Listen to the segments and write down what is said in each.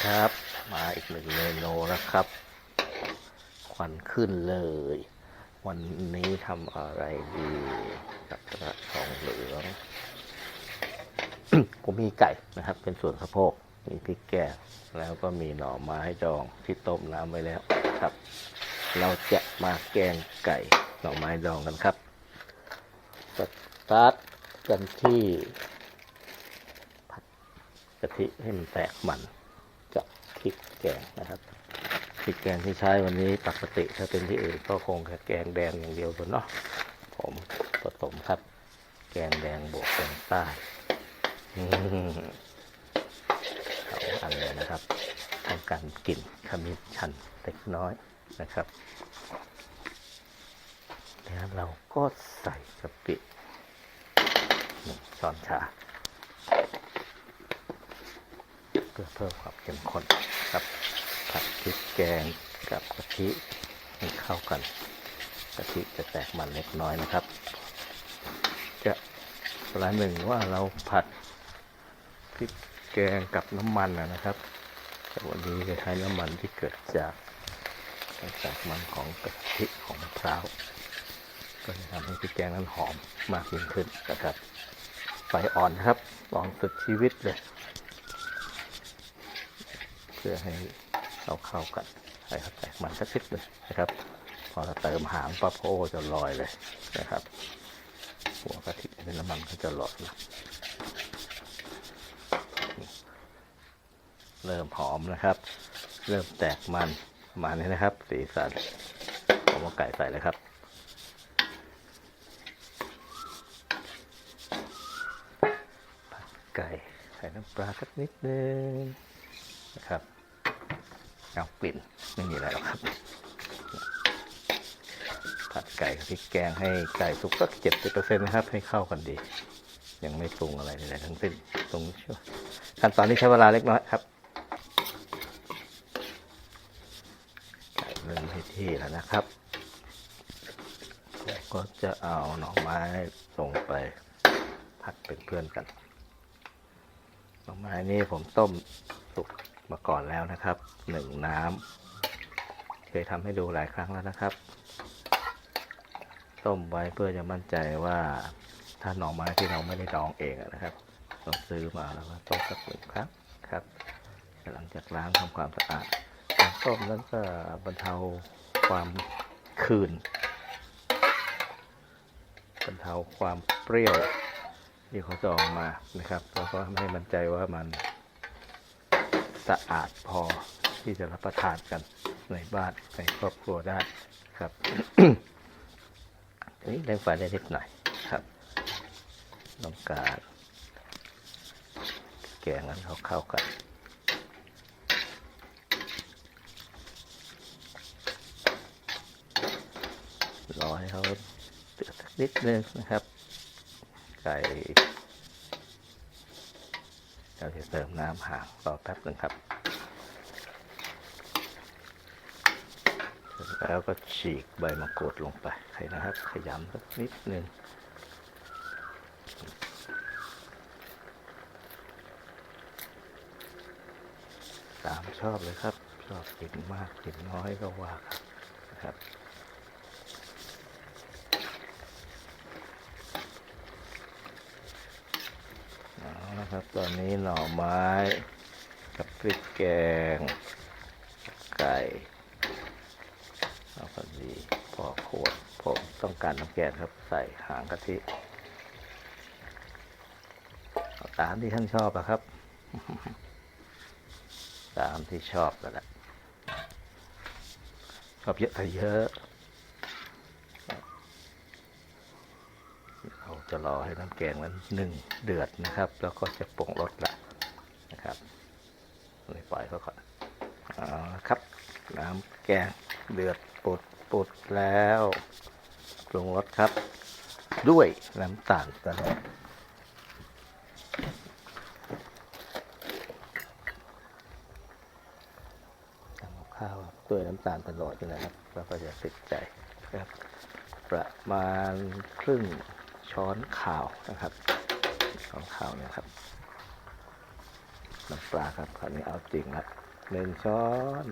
ครับ มาอีกหนึ่งเมนูนะครับ ควันขึ้นเลย วันนี้ทำอะไรดีกับกระทองเหลืองผมมีไก่นะครับ เป็นส่วนสะโพกมีพริกแกงแล้วก็มีหน่อไม้ดองที่ต้มน้ำไว้แล้วครับ เราจะมาแกงไก่หน่อไม้ดองกันครับสตาร์ทกันที่กะทิให้มันแตกมัน พริกแกงนะครับพริกแกงที่ใช้วันนี้ปกติถ้าเป็นที่อื่นก็คงแค่แกงแดงอย่างเดียวกันเนาะผมผสมครับ แกงแดงบวกแกงใต้อืมสองอันเลยนะครับต้องการกลิ่นขมิ้นชันเล็กน้อยนะครับแล้วเราก็ใส่กะปิหนึ่งช้อนชา เพื่อเพิ่มความเข้มข้นครับผัดพริกแกงกับกะทิให้เข้ากันกะทิจะแตกมันเล็กน้อยนะครับ จะประหนึ่งว่าเราผัดพริกแกงกับน้ำมันนะครับแต่วันนี้จะใช้น้ำมันที่เกิดจากจากมันของกะทิของมะพร้าวก็จะทำให้พริกแกงนั้นหอมมากยิ่งขึ้นนะครับไฟอ่อนนะครับลองสุดชีวิตเลย พื่อให้เราเข้ากันให้เขาแตกมันสักนิดเลยนะครับ พอเราเติมหางปั๊บโอ้จะลอยเลยนะครับ หัวกะทิเป็นน้ำมันก็จะลอยละเริ่มหอมนะครับ เริ่มแตกมันมานี้นะครับ สีสันผมเอาไก่ใส่เลยครับผัดไก่ใส่น้ำปลาสักนิดนึงนะครับ เอากลิ่นไม่มีอะไรหรอกครับ ผัดไก่กับพริกแกงให้ไก่สุกสักเจ็ดสิบเปอร์เซ็นต์นะครับ ให้เข้ากันดี ยังไม่ปรุงอะไรเลยทั้งสิ้นตรงช่วงขั้นตอนนี้ใช้เวลาเล็กน้อยครับไก่เริ่มให้ที่แล้วนะครับก็จะเอาหน่อไม้ลงไปผัดเป็นเพื่อนกันหน่อไม้นี่ผมต้ม มาก่อนแล้วนะครับหนึ่งน้ำเคยทำให้ดูหลายครั้งแล้วนะครับ ต้มไว้เพื่อจะมั่นใจว่าถ้าหน่อไม้ที่เราไม่ได้ดองเองนะครับเราซื้อมาแล้วก็ต้มสักหนึ่งครั้งครับหลังจากล้างทำความสะอาดการต้มนั้นก็บรรเทาความคืนบรรเทาความเปรี้ยวที่เขาจะออกมานะครับแล้วก็ให้มั่นใจว่ามัน สะอาดพอที่จะรับประทานกันในบ้านในครอบครัวได้ครับอันนี้แรงไฟได้นิดหน่อยครับต้องการแกงนั้นเขาเข้ากันรอให้เขาเดือดสักนิดนึงนะครับ ไก่ เราจะเติมน้ำห่างรอแป๊บหนึ่งครับแล้วก็ฉีกใบมะกรูดลงไปใครนะครับ ขยำสักนิดหนึ่งตามชอบเลยครับ ชอบกลิ่นมากกลิ่นน้อยก็ว่าครับนะครับ เอาละครับ ตอนนี้หน่อไม้กับพริกแกง ไก่ เอาพอดีพอขวดผมต้องการน้ำแกงครับ ใส่หางกะทิตามที่ท่านชอบอะครับ ตามที่ชอบกันแหละชอบเยอะใส่เยอะ เรา จะรอให้น้ำแกงนั้นหนึ่งเดือดนะครับ แล้วก็จะปรุงรสละนะครับเลยปล่อยเขาก่อนเอาละครับ น้ำแกงเดือดปุดปุดแล้วปรุงรสครับ ด้วยน้ำตาลตะโนดทำกับข้าวด้วยน้ำตาลตะโนดนี่นะครับแล้วก็จะติดใจครับประมาณครึ่ง ช้อนข่าวนะครับช้อนข่าวเนี่ยครับน้ำปลาครับคราวนี้เอาจริงละหนึ่งช้อน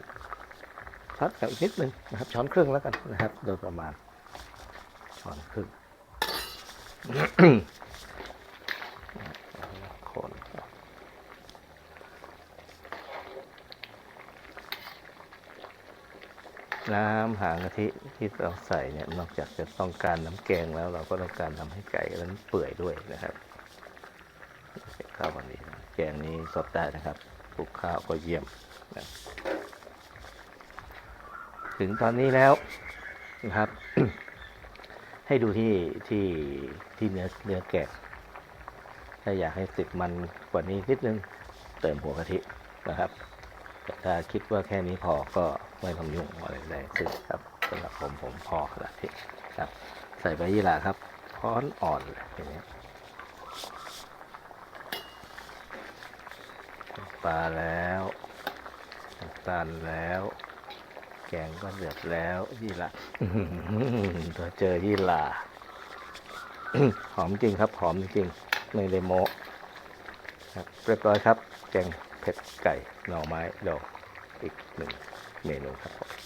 ช้อนกับอีกนิดนึงนะครับ ช้อนครึ่งแล้วกันนะครับ โดยประมาณช้อนครึ่ง คนครับ น้ำหางกะทิที่เราใส่เนี่ยนอกจากจะต้องการน้ำแกงแล้ว เราก็ต้องการทำให้ไก่นั้นเปื่อยด้วยนะครับเก็บข้าววันนี้แกงนี้สดได้นะครับปลูกข้าวก็เยี่ยมนะถึงตอนนี้แล้วนะครับ ให้ดูที่ที่ที่เนื้อเนื้อแกะถ้าอยากให้ติดมันกว่านี้นิดนึง เติมหัวกะทินะครับ ถ้าคิดว่าแค่นี้พอก็ไม่ต้องยุ่งอะไรใดซึ่งครับสำหรับผมผมพอขนาดที่ครับ ใส่ใบยี่หร่าครับค้อนอ่อนเลยอย่างนี้ยปลาแล้วน้ำตาลแล้ว แกงก็เดือดแล้วยี่หร่าอื้อหือตัวเจอยี่หร่าหอมจริงครับ หอมจริงไม่ได้โมครับเรียบร้อยครับ แกง เผ็ดไก่หน่อไม้ดอกอีกหนึ่งเมนูครับ